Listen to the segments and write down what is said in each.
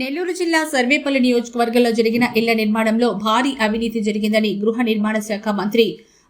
నెల్లూరు జిల్లా సర్వేపల్లి నియోజకవర్గంలో జరిగిన ఇళ్ళ నిర్మాణంలో భారీ అవినీతి జరిగిందని గృహ నిర్మాణ శాఖ మంత్రి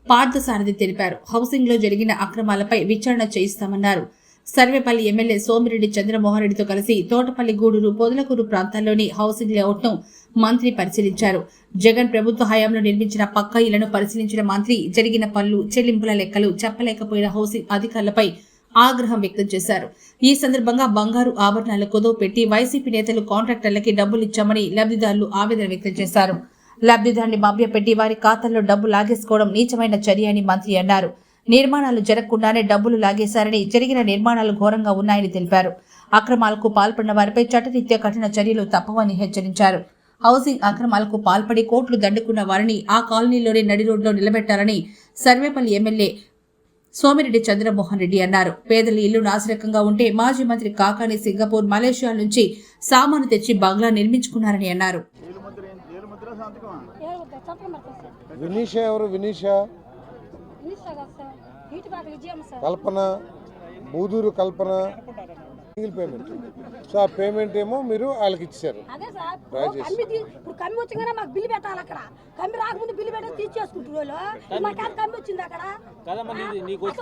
పార్థసారథి తెలిపారు. హౌసింగ్లో జరిగిన అక్రమాలపై విచారణ చేయిస్తామన్నారు. సర్వేపల్లి ఎమ్మెల్యే సోమిరెడ్డి చంద్రమోహన్ రెడ్డితో కలిసి తోటపల్లి గూడూరు పొదలకూరు ప్రాంతాల్లోని హౌసింగ్ లేఅవుట్ను మంత్రి పరిశీలించారు. జగన్ ప్రభుత్వ హయాంలో నిర్మించిన పక్క ఇళ్ళను పరిశీలించిన మంత్రి జరిగిన పనులు చెల్లింపుల లెక్కలు చెప్పలేకపోయిన హౌసింగ్ అధికారులపై ఆగ్రహం వ్యక్తం చేశారు. ఈ సందర్భంగా బంగారు ఆభరణాల కుదవ పెట్టి వైసీపీ నేతలు కాంట్రాక్టర్లకి డబ్బులు ఇచ్చామని లబ్ధిదారులు ఆవేదన వ్యక్తం చేశారు. లబ్ధిదారుని మభ్యపెట్టి వారి ఖాతాల్లో డబ్బు లాగేసుకోవడం నీచమైన చర్య అని మంత్రి అన్నారు. నిర్మాణాలు జరగకుండానే డబ్బులు లాగేశారని జరిగిన నిర్మాణాలు ఘోరంగా ఉన్నాయని తెలిపారు. అక్రమాలకు పాల్పడిన వారిపై చట్టరీత్యా కఠిన చర్యలు తప్పవని హెచ్చరించారు. హౌసింగ్ అక్రమాలకు పాల్పడి కోట్లు దండుకున్న వారిని ఆ కాలనీలోని నడి రోడ్లో నిలబెట్టారని సర్వేపల్లి ఎమ్మెల్యే సోమిరెడ్డి చంద్రమోహన్ రెడ్డి అన్నారు. పేదల ఇల్లు నాసిరకంగా ఉంటే మాజీ మంత్రి కాకాని సింగపూర్ మలేషియా నుంచి సామాను తెచ్చి బంగ్లా నిర్మించుకున్నారని అన్నారు. వినీష ఎవరు? Vinisha? Kalpana? Buduru Kalpana? Single payment. So ఆ పేమెంట్ ఏమో మీరు వాళ్ళకి ఇచ్చారు. ఇప్పుడు కమ్మి వచ్చిందనే మాకు బిల్లు పెట్టాలి అక్కడ. కమ్మి రాకముందు బిల్లు పెట్టి తీసేసుకుంటారు వాళ్ళు. మాకు అది కమ్మి వచ్చింది అక్కడ.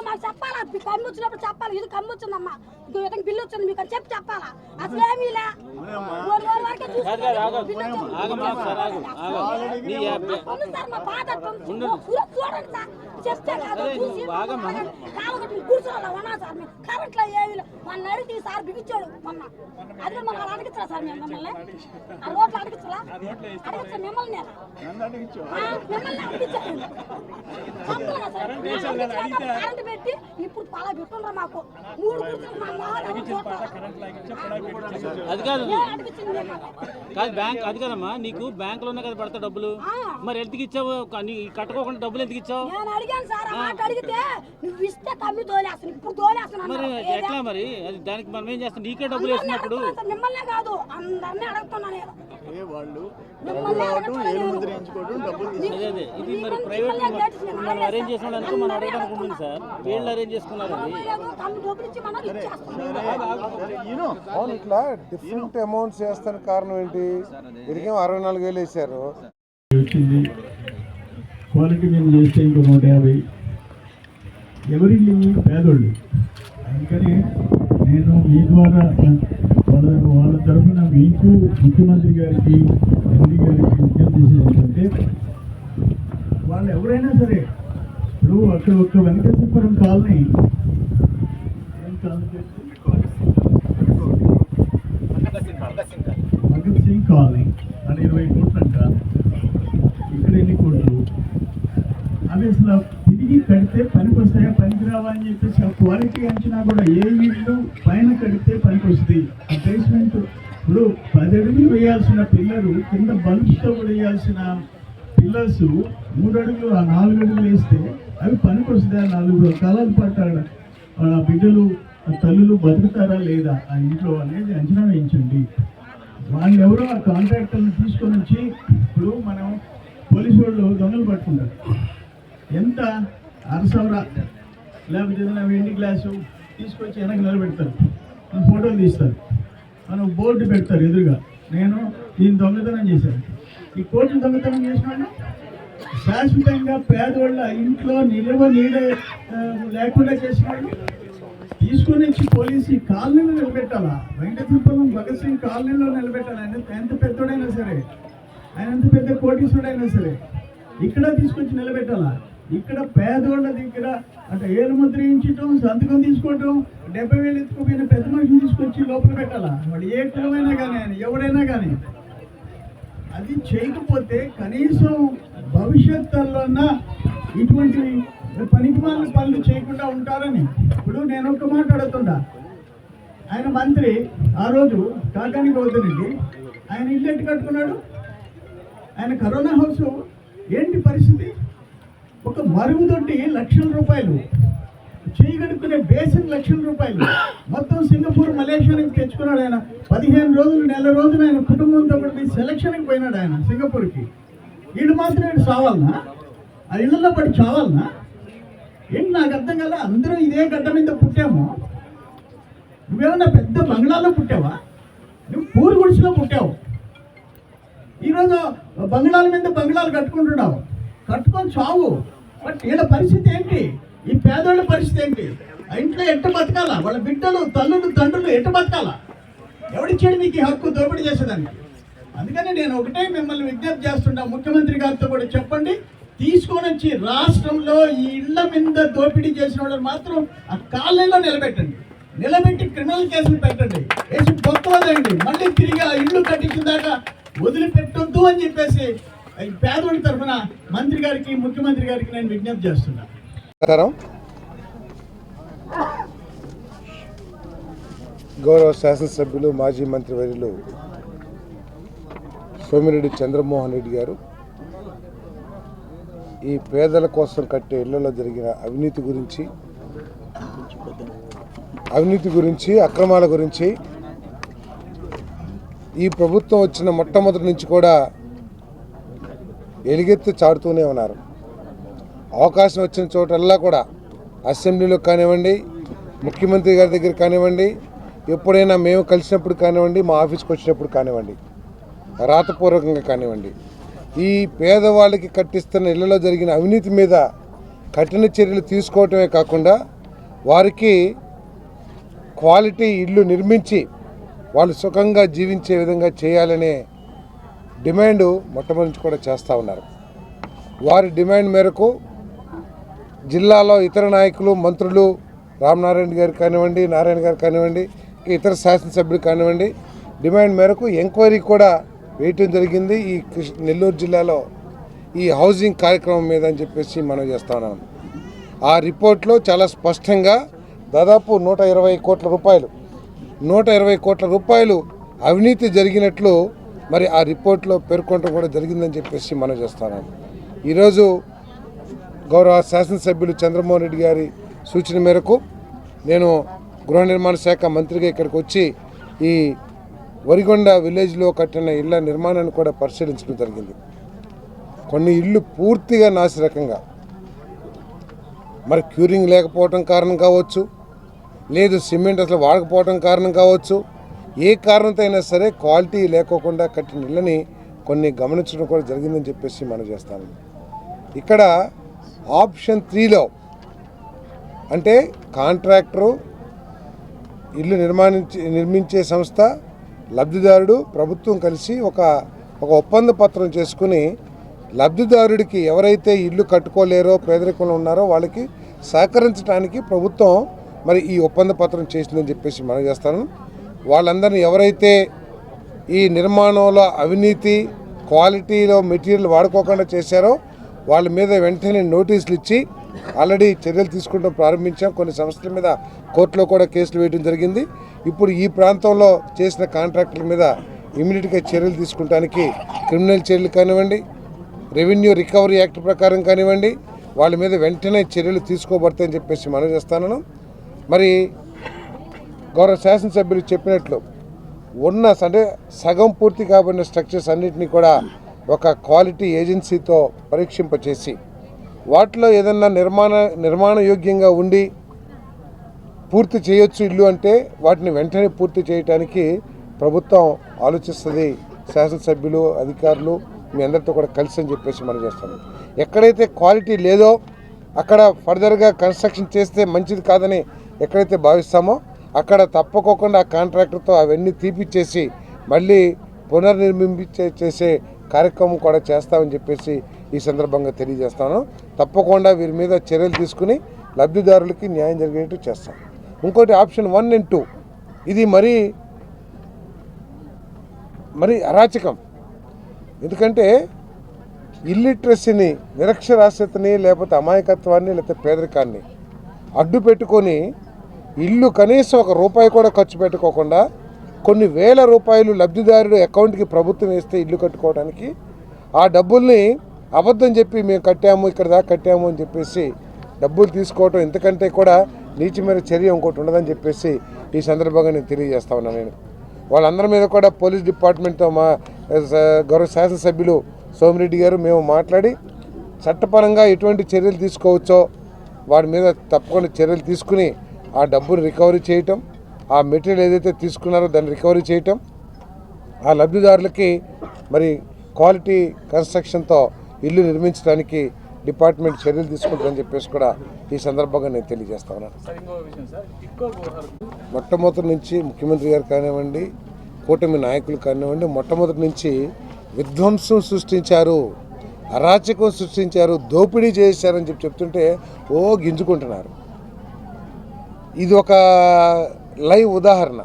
మాకు చెప్పాలా? కమ్మి వచ్చినప్పుడు చెప్పాలి? ఇది కమ్మి వచ్చిందమ్మా. విధంగా బిల్లు వచ్చింది మీకు అని చెప్పి చెప్పాలా? అసలు ఏమీ వచ్చింది. చూడండి సార్. చెప్తే కాదు, చూసి కాలగొట్టి కూర్చోవాలా ఉన్నా సార్ మేము. కరెంట్లో ఏమీ అడిగితే ఈ సార్ బిగించాడు మొన్న. అది మనం అడిగించరా సార్ మేము మిమ్మల్ని? ఆ రోడ్లు అడిగించరా? మిమ్మల్ని అడిగించు ఆ, మిమ్మల్ని అడిగించారు. కరెంట్ పెట్టి ఇప్పుడు పలా పెట్టుండ్రా మాకు. మూడు? అది కాదు? కాదు బ్యాంక్ అది కదమ్మా. నీకు బ్యాంక్లోనే కదా పడతా డబ్బులు. మరి ఎందుకు ఇచ్చావు? కట్టుకోకుండా డబ్బులు ఎందుకు ఇచ్చావు? నేను అడిగాను సార్ ఆ మాట అడిగితే నువ్వు ఇస్తే కమ్మి తోలేస్తాను. ఇప్పుడు తోలేస్తాను మరి? ఎట్లా మరి? అది దానికి మనం ఏం చేస్తాం? నీకే డబ్బులు వేసినప్పుడు మిమ్మల్నే కాదు అందరినీ అడుగుతున్నా నేను. ఏ వాళ్ళు? మిమ్మల్ని డబ్బులు రావడం ఇది మరి ప్రైవేట్ మనం అరేంజ్. చేసిన మనం సార్. వీళ్ళు అరేంజ్ చేసుకున్నారు అది ఏదో కమ్మి డబ్బులు ఇచ్చి మనం ఇచ్చేస్తాం సరే ఈను అవును ఇట్లా డిఫరెంట్ అమౌంట్స్ వేస్తానికి కారణం ఏంటి? వీడికేమో అరవై నాలుగు వేలు వేసారు వచ్చింది క్వాలిటీ మీద చేస్తే ఇంకో నూట యాభై. ఎవరి పేదోళ్ళు. అందుకని నేను మీ ద్వారా వాళ్ళ వాళ్ళ తరఫున మీకు ముఖ్యమంత్రి గారికి ఎంపీ గారికి విజ్ఞప్తి చేసేది ఏంటంటే వాళ్ళు ఎవరైనా సరే ఇప్పుడు అక్కడ ఒక వెంకటేశ్వరం కాలనీ ఏం భగత్ సింగ్ కాలనీ. అది ఇరవై కోట్లంట. ఇక్కడ ఎన్ని కోట్లు? అవి అసలు తిరిగి కడితే పనికి వస్తాయా పనికి రావా అని చెప్పేసి ఆ క్వాలిటీ అంచనా కూడా ఏ ఇల్లు పైన కడితే పనికి వస్తుంది బేస్మెంట్ ఇప్పుడు పది అడుగులు వేయాల్సిన పిల్లలు కింద బల్బ్స్తో కూడా వేయాల్సిన పిల్లర్స్ మూడు అడుగులు ఆ నాలుగు అడుగులు వేస్తే అవి పనికొస్తాయా నాలుగు కాలాలు పట్టాడు. వాళ్ళ బిడ్డలు ఆ తల్లులు బతుకుతారా లేదా? ఆ ఇంట్లో అనేది అంచనా వేయించండి. వాళ్ళు ఎవరో ఆ కాంట్రాక్టర్ని తీసుకొని వచ్చి ఇప్పుడు మనం పోలీసు వాళ్ళు దొంగలు పట్టుకుంటారు. ఎంత అరసవర లేకపోతే ఏదైనా వెండి గ్లాసు తీసుకొచ్చి వెనక నిలబెడతారు. మన ఫోటోలు తీస్తారు. మనం బోర్డు పెడతారు ఎదురుగా. నేను దీన్ని దొంగతనం చేశాను. ఈ కోట్లు దొంగతనం చేసినాడు శాశ్వతంగా పేదవాళ్ళ ఇంట్లో నిలువ నీడ లేకుండా చేసినాడు తీసుకొని వచ్చి పోలీసు ఈ కాలనీలో నిలబెట్టాలా? వెంకటపురం భగత్ సింగ్ కాలనీలో నిలబెట్టాలి? ఆయన ఎంత పెద్దోడైనా సరే ఆయన ఎంత పెద్ద కోటీశ్వరుడైనా సరే ఇక్కడ తీసుకొచ్చి నిలబెట్టాలా? ఇక్కడ పేదోళ్ళ దగ్గర అంటే ఏలు ముద్రించటం సంతకం తీసుకోవటం డెబ్బై వేలు ఎత్తుకుపోయిన పెద్ద మనిషిని తీసుకొచ్చి లోపల పెట్టాలా? వాడు ఏ కులమైనా కానీ ఆయన ఎవడైనా కానీ. అది చేయకపోతే కనీసం భవిష్యత్తులోన ఇటువంటి పనికిమాల పనులు చేయకుండా ఉంటారని ఇప్పుడు నేను ఒక మాట అడుగుతుండా ఆయన మంత్రి ఆ రోజు కాకాని గౌతరెడ్డి ఆయన ఇల్లు ఎట్టు కట్టుకున్నాడు? ఆయన కరోనా హౌస్ ఏంటి పరిస్థితి? ఒక మరుగుదొడ్డి లక్షల రూపాయలు చేయగడుకునే బేసిన్ లక్షల రూపాయలు. మొత్తం సింగపూర్ మలేషియా నుంచి తెచ్చుకున్నాడు ఆయన. పదిహేను రోజులు నెల రోజులు ఆయన కుటుంబంతో కూడా సెలక్షన్కి పోయినాడు ఆయన సింగపూర్కి. వీళ్ళు మాత్రం వీడు చావాలనా? ఆ ఇళ్ళల్లో పడి చావాలనా? ఏంటి నాకు అర్థం కదా అందరూ ఇదే గడ్డ మీద పుట్టాము. నువ్వేమన్నా పెద్ద బంగ్లాలో పుట్టావా? నువ్వు పూరు గుడిసిలో పుట్టావు. ఈరోజు బంగ్లాల మీద బంగ్లాలు కట్టుకుంటున్నావు. కట్టుకొని చావు. బట్ వీళ్ళ పరిస్థితి ఏంటి? ఈ పేదోళ్ళ పరిస్థితి ఏంటి? ఆ ఇంట్లో ఎట్ట బతకాలా? వాళ్ళ బిడ్డలు తల్లులు తండ్రులు ఎట్ట బతకాలా? ఎవడిచ్చాడు మీకు ఈ హక్కు? దోపిడీ చేసేదానికి అందుకని నేను ఒకటే మిమ్మల్ని విజ్ఞప్తి చేస్తున్నా ముఖ్యమంత్రి గారితో కూడా చెప్పండి. తీసుకొని వచ్చి రాష్ట్రంలో ఈ ఇళ్ళ మీద దోపిడీ చేసిన వాళ్ళని మాత్రం ఆ కాలనీలో నిలబెట్టండి. నిలబెట్టి క్రిమినల్ కేసులు పెట్టండి. వేసి బొక్క వదలండి మళ్ళీ తిరిగి ఆ ఇల్లు కట్టించిన దాకా వదిలిపెట్టొద్దు అని చెప్పేసి ఈ పేదోడి తరఫున మంత్రి గారికి ముఖ్యమంత్రి గారికి నేను విజ్ఞప్తి చేస్తున్నా. ప్రకారం గౌరవ శాసనసభ్యులు మాజీ మంత్రి వర్యులు సోమిరెడ్డి చంద్రమోహన్ రెడ్డి గారు ఈ పేదల కోసం కట్టే ఇళ్ళలో జరిగిన అవినీతి గురించి అవినీతి గురించి అక్రమాల గురించి ఈ ప్రభుత్వం వచ్చిన మొట్టమొదటి నుంచి కూడా ఎలుగెత్తి చాటుతూనే ఉన్నారు. అవకాశం వచ్చిన చోటల్లా కూడా అసెంబ్లీలో కానివ్వండి ముఖ్యమంత్రి గారి దగ్గర కానివ్వండి ఎప్పుడైనా మేము కలిసినప్పుడు కానివ్వండి మా ఆఫీస్కి వచ్చినప్పుడు కానివ్వండి రాతపూర్వకంగా కానివ్వండి. ఈ పేదవాళ్ళకి కట్టిస్తున్న ఇళ్ళలో జరిగిన అవినీతి మీద కఠిన చర్యలు తీసుకోవటమే కాకుండా వారికి క్వాలిటీ ఇల్లు నిర్మించి వాళ్ళు సుఖంగా జీవించే విధంగా చేయాలనే డిమాండ్ మొట్టమొదటి కూడా చేస్తూ ఉన్నారు. వారి డిమాండ్ మేరకు జిల్లాలో ఇతర నాయకులు మంత్రులు రామనారాయణ గారు కానివ్వండి నారాయణ గారు కానివ్వండి ఇతర శాసనసభ్యులు కానివ్వండి డిమాండ్ మేరకు ఎంక్వైరీ కూడా వేయటం జరిగింది. ఈ కృష్ణ నెల్లూరు జిల్లాలో ఈ హౌసింగ్ కార్యక్రమం మీద అని చెప్పేసి మనం చేస్తా ఉన్నాం. ఆ రిపోర్ట్లో చాలా స్పష్టంగా దాదాపు నూట ఇరవై కోట్ల రూపాయలు నూట ఇరవై కోట్ల రూపాయలు అవినీతి జరిగినట్లు మరి ఆ రిపోర్ట్లో పేర్కొనడం కూడా జరిగిందని చెప్పేసి మనం చేస్తున్నాం ఈరోజు గౌరవ శాసనసభ్యులు చంద్రమోహన్ రెడ్డి గారి సూచన మేరకు నేను గృహ నిర్మాణ శాఖ మంత్రిగా ఇక్కడికి వచ్చి ఈ వరిగొండ విలేజ్లో కట్టిన ఇళ్ళ నిర్మాణాన్ని కూడా పరిశీలించడం జరిగింది. కొన్ని ఇళ్ళు పూర్తిగా నాసిరకంగా. మరి క్యూరింగ్ లేకపోవటం కారణం కావచ్చు లేదు సిమెంట్ అసలు వాడకపోవటం కారణం కావచ్చు ఏ కారణంతో అయినా సరే క్వాలిటీ లేకోకుండా కట్టిన ఇళ్ళని కొన్ని గమనించడం కూడా జరిగిందని చెప్పేసి మనం చేస్తాను ఇక్కడ ఆప్షన్ త్రీలో అంటే కాంట్రాక్టరు ఇల్లు నిర్మాణించి నిర్మించే సంస్థ లబ్ధిదారుడు ప్రభుత్వం కలిసి ఒక ఒక ఒప్పంద పత్రం చేసుకుని లబ్ధిదారుడికి ఎవరైతే ఇల్లు కట్టుకోలేరో పేదరికంలో ఉన్నారో వాళ్ళకి సహకరించడానికి ప్రభుత్వం మరి ఈ ఒప్పంద పత్రం చేసిందని చెప్పేసి మనం చేస్తాను. వాళ్ళందరినీ ఎవరైతే ఈ నిర్మాణంలో అవినీతి క్వాలిటీలో మెటీరియల్ వాడుకోకుండా చేశారో వాళ్ళ మీద వెంటనే నోటీసులు ఇచ్చి ఆల్రెడీ చర్యలు తీసుకోవడం ప్రారంభించాం. కొన్ని సంస్థల మీద కోర్టులో కూడా కేసులు వేయడం జరిగింది. ఇప్పుడు ఈ ప్రాంతంలో చేసిన కాంట్రాక్టుల మీద ఇమీడియట్గా చర్యలు తీసుకుంటానికి క్రిమినల్ చర్యలు కానివ్వండి రెవెన్యూ రికవరీ యాక్ట్ ప్రకారం కానివ్వండి వాళ్ళ మీద వెంటనే చర్యలు తీసుకోబడతాయని చెప్పేసి మనం చేస్తాను మరి గౌరవ శాసనసభ్యులు చెప్పినట్లు ఉన్న అంటే సగం పూర్తి కాబడిన స్ట్రక్చర్స్ అన్నింటినీ కూడా ఒక క్వాలిటీ ఏజెన్సీతో పరీక్షింపచేసి వాటిలో ఏదన్నా నిర్మాణ నిర్మాణ యోగ్యంగా ఉండి పూర్తి చేయొచ్చు ఇల్లు అంటే వాటిని వెంటనే పూర్తి చేయడానికి ప్రభుత్వం ఆలోచిస్తుంది. శాసనసభ్యులు అధికారులు మీ అందరితో కూడా కలిసి అని చెప్పేసి మనం చేస్తాము. ఎక్కడైతే క్వాలిటీ లేదో అక్కడ ఫర్దర్గా కన్స్ట్రక్షన్ చేస్తే మంచిది కాదని ఎక్కడైతే భావిస్తామో అక్కడ తప్పకోకుండా ఆ కాంట్రాక్టర్తో అవన్నీ తీపిచ్చేసి మళ్ళీ పునర్నిర్మించే చేసే కార్యక్రమం కూడా చేస్తామని చెప్పేసి ఈ సందర్భంగా తెలియజేస్తాను. తప్పకుండా వీరి మీద చర్యలు తీసుకుని లబ్ధిదారులకి న్యాయం జరిగేట్టు చేస్తాం. ఇంకోటి ఆప్షన్ వన్ అండ్ టూ. ఇది మరీ మరి అరాచకం. ఎందుకంటే ఇల్లిటరసీని నిరక్షరాస్యతని లేకపోతే అమాయకత్వాన్ని లేకపోతే పేదరికాన్ని అడ్డు పెట్టుకొని ఇల్లు కనీసం ఒక రూపాయి కూడా ఖర్చు పెట్టుకోకుండా కొన్ని వేల రూపాయలు లబ్ధిదారుడు అకౌంట్కి ప్రభుత్వం వేస్తే ఇల్లు కట్టుకోవడానికి ఆ డబ్బుల్ని అబద్ధం చెప్పి మేము కట్టాము ఇక్కడ దాకా కట్టాము అని చెప్పేసి డబ్బులు తీసుకోవటం ఎందుకంటే కూడా నీచమైన చర్య ఇంకోటి ఉండదని చెప్పేసి ఈ సందర్భంగా నేను తెలియజేస్తా ఉన్నాను నేను. వాళ్ళందరి మీద కూడా పోలీస్ డిపార్ట్మెంట్తో మా గౌరవ శాసనసభ్యులు సోమిరెడ్డి గారు మేము మాట్లాడి చట్టపరంగా ఎటువంటి చర్యలు తీసుకోవచ్చో వాడి మీద తప్పకుండా చర్యలు తీసుకుని ఆ డబ్బును రికవరీ చేయటం ఆ మెటీరియల్ ఏదైతే తీసుకున్నారో దాన్ని రికవరీ చేయటం ఆ లబ్ధిదారులకి మరి క్వాలిటీ కన్స్ట్రక్షన్తో ఇల్లు నిర్మించడానికి డిపార్ట్మెంట్ చర్యలు తీసుకుంటుందని చెప్పేసి కూడా ఈ సందర్భంగా నేను తెలియజేస్తా ఉన్నాను. మొట్టమొదటి నుంచి ముఖ్యమంత్రి గారు కానివ్వండి కూటమి నాయకులు కానివ్వండి మొట్టమొదటి నుంచి విధ్వంసం సృష్టించారు అరాచకం సృష్టించారు దోపిడీ చేశారని చెప్పి చెప్తుంటే ఓ గింజుకుంటున్నారు. ఇది ఒక లైవ్ ఉదాహరణ.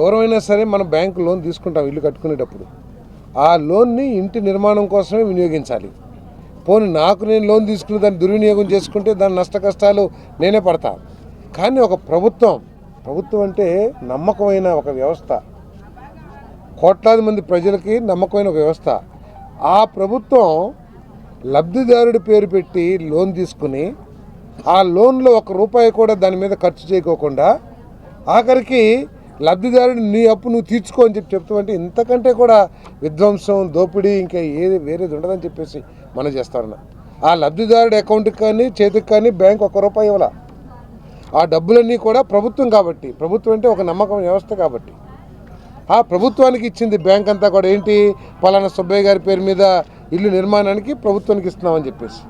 ఎవరైనా సరే మనం బ్యాంకు లోన్ తీసుకుంటాం ఇల్లు కట్టుకునేటప్పుడు. ఆ లోన్ని ఇంటి నిర్మాణం కోసమే వినియోగించాలి. పోనీ నాకు నేను లోన్ తీసుకుని దాన్ని దుర్వినియోగం చేసుకుంటే దాని నష్ట కష్టాలు నేనే పడతా. కానీ ఒక ప్రభుత్వం ప్రభుత్వం అంటే నమ్మకమైన ఒక వ్యవస్థ. కోట్లాది మంది ప్రజలకి నమ్మకమైన ఒక వ్యవస్థ. ఆ ప్రభుత్వం లబ్ధిదారుడి పేరు పెట్టి లోన్ తీసుకుని ఆ లోన్లో ఒక రూపాయి కూడా దాని మీద ఖర్చు చేయకోకుండా ఆఖరికి లబ్ధిదారుడు నీ అప్పు నువ్వు తీర్చుకో అని చెప్పి చెప్తామంటే ఇంతకంటే కూడా విధ్వంసం దోపిడీ ఇంకా ఏది వేరేది ఉండదని చెప్పేసి మనం చేస్తారన్న. ఆ లబ్ధిదారుడు అకౌంట్కి కానీ చేతికి కానీ బ్యాంక్ ఒక్క రూపాయి ఇవ్వాల. ఆ డబ్బులన్నీ కూడా ప్రభుత్వం కాబట్టి ప్రభుత్వం అంటే ఒక నమ్మకం వ్యవస్థ కాబట్టి. ఆ ప్రభుత్వానికి ఇచ్చింది బ్యాంక్ అంతా కూడా ఏంటి? పలానా సుబ్బయ్య గారి పేరు మీద ఇల్లు నిర్మాణానికి ప్రభుత్వానికి ఇస్తున్నామని చెప్పేసి.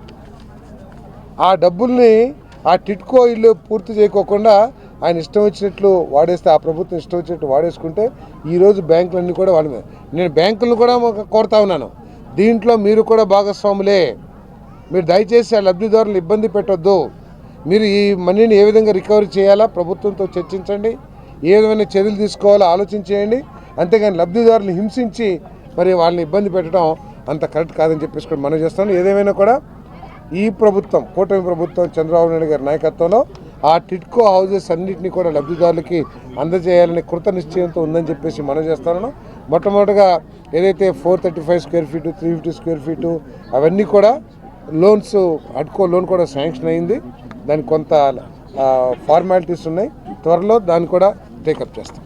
ఆ డబ్బుల్ని ఆ టిట్కో ఇల్లు పూర్తి చేయకోకుండా ఆయన ఇష్టం వచ్చినట్లు వాడేస్తే ఆ ప్రభుత్వం ఇష్టం వచ్చినట్టు వాడేసుకుంటే ఈరోజు బ్యాంకులన్నీ కూడా వాడి నేను బ్యాంకులను కూడా కోరుతా ఉన్నాను. దీంట్లో మీరు కూడా భాగస్వాములే. మీరు దయచేసి ఆ లబ్ధిదారులు ఇబ్బంది పెట్టొద్దు. మీరు ఈ మనీని ఏ విధంగా రికవరీ చేయాలా ప్రభుత్వంతో చర్చించండి. ఏ విధమైన చర్యలు తీసుకోవాలో ఆలోచన చేయండి అంతేగాని లబ్ధిదారులు హింసించి మరి వాళ్ళని ఇబ్బంది పెట్టడం అంత కరెక్ట్ కాదని చెప్పేసి కూడా మనం చేస్తాను. ఏదేమైనా కూడా ఈ ప్రభుత్వం కూటమి ప్రభుత్వం చంద్రబాబు నాయుడు గారి నాయకత్వంలో ఆ టిట్కో హౌజెస్ అన్నింటినీ కూడా లబ్ధిదారులకి అందజేయాలని కృత నిశ్చయంతో ఉందని చెప్పేసి మనం చేస్తాను. మొట్టమొదటిగా ఏదైతే four thirty five square feet three fifty square feet అవన్నీ కూడా లోన్స్ అడ్కో లోన్ కూడా శాంక్షన్ అయింది. దానికి కొంత ఫార్మాలిటీస్ ఉన్నాయి. త్వరలో దాన్ని కూడా టేకప్ చేస్తాం.